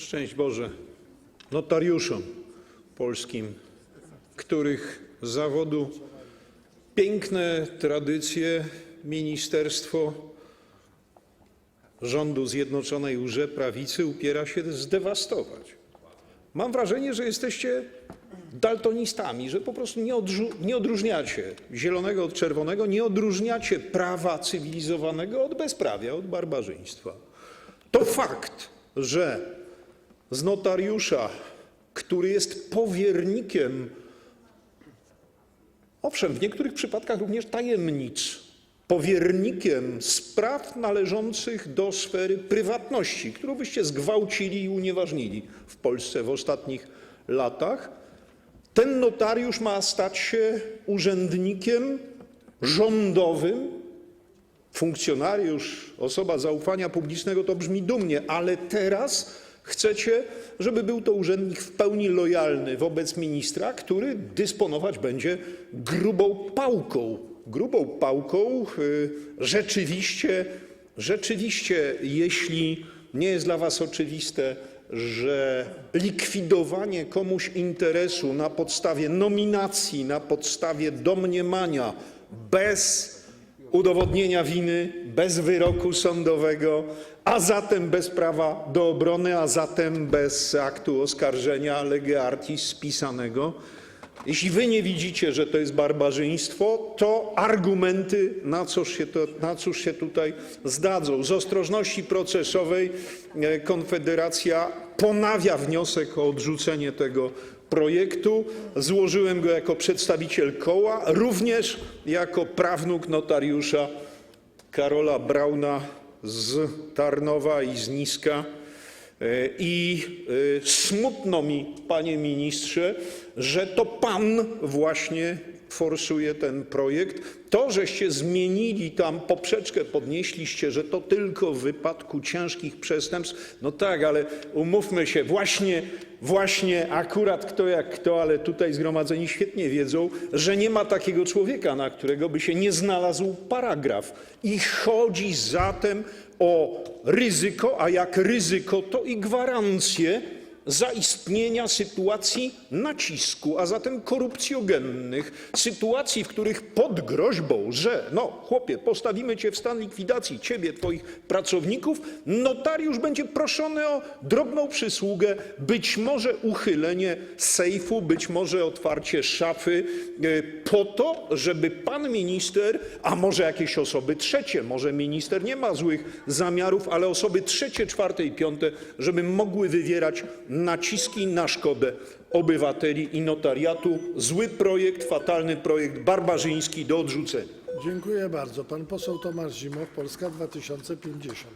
Szczęść Boże notariuszom polskim, których zawodu piękne tradycje ministerstwo rządu Zjednoczonej Łże Prawicy upiera się zdewastować. Mam wrażenie, że jesteście daltonistami, że po prostu nie, nie odróżniacie zielonego od czerwonego, nie odróżniacie prawa cywilizowanego od bezprawia, od barbarzyństwa. To fakt, że z notariusza, który jest powiernikiem, owszem, w niektórych przypadkach również tajemnic, powiernikiem spraw należących do sfery prywatności, którą wyście zgwałcili i unieważnili w Polsce w ostatnich latach, ten notariusz ma stać się urzędnikiem rządowym, funkcjonariusz, osoba zaufania publicznego to brzmi dumnie, ale teraz chcecie, żeby był to urzędnik w pełni lojalny wobec ministra, który dysponować będzie grubą pałką. Grubą pałką y, rzeczywiście, rzeczywiście, jeśli nie jest dla was oczywiste, że likwidowanie komuś interesu na podstawie nominacji, na podstawie domniemania, bez udowodnienia winy, bez wyroku sądowego, a zatem bez prawa do obrony, a zatem bez aktu oskarżenia lege artis spisanego. Jeśli wy nie widzicie, że to jest barbarzyństwo, to argumenty na cóż się, to, na cóż się tutaj zdadzą. Z ostrożności procesowej e, Konfederacja ponawia wniosek o odrzucenie tego projektu. Złożyłem go jako przedstawiciel koła, również jako prawnuk notariusza Karola Brauna z Tarnowa i z Niska. E, I e, smutno mi, panie ministrze, że to pan właśnie forsuje ten projekt. To, żeście zmienili tam poprzeczkę, podnieśliście, że to tylko w wypadku ciężkich przestępstw. No tak, ale umówmy się, właśnie, właśnie akurat kto jak kto, ale tutaj zgromadzeni świetnie wiedzą, że nie ma takiego człowieka, na którego by się nie znalazł paragraf. I chodzi zatem o ryzyko, a jak ryzyko, to i gwarancję zaistnienia sytuacji nacisku, a zatem korupcjogennych, sytuacji, w których pod groźbą, że no chłopie, postawimy cię w stan likwidacji, ciebie, twoich pracowników, notariusz będzie proszony o drobną przysługę, być może uchylenie sejfu, być może otwarcie szafy, e, po to, żeby pan minister, a może jakieś osoby trzecie, może minister nie ma złych zamiarów, ale osoby trzecie, czwarte i piąte, żeby mogły wywierać naciski na szkodę obywateli i notariatu. Zły projekt, fatalny projekt, barbarzyński do odrzucenia. Dziękuję bardzo. Pan poseł Tomasz Zimoch, Polska 2050.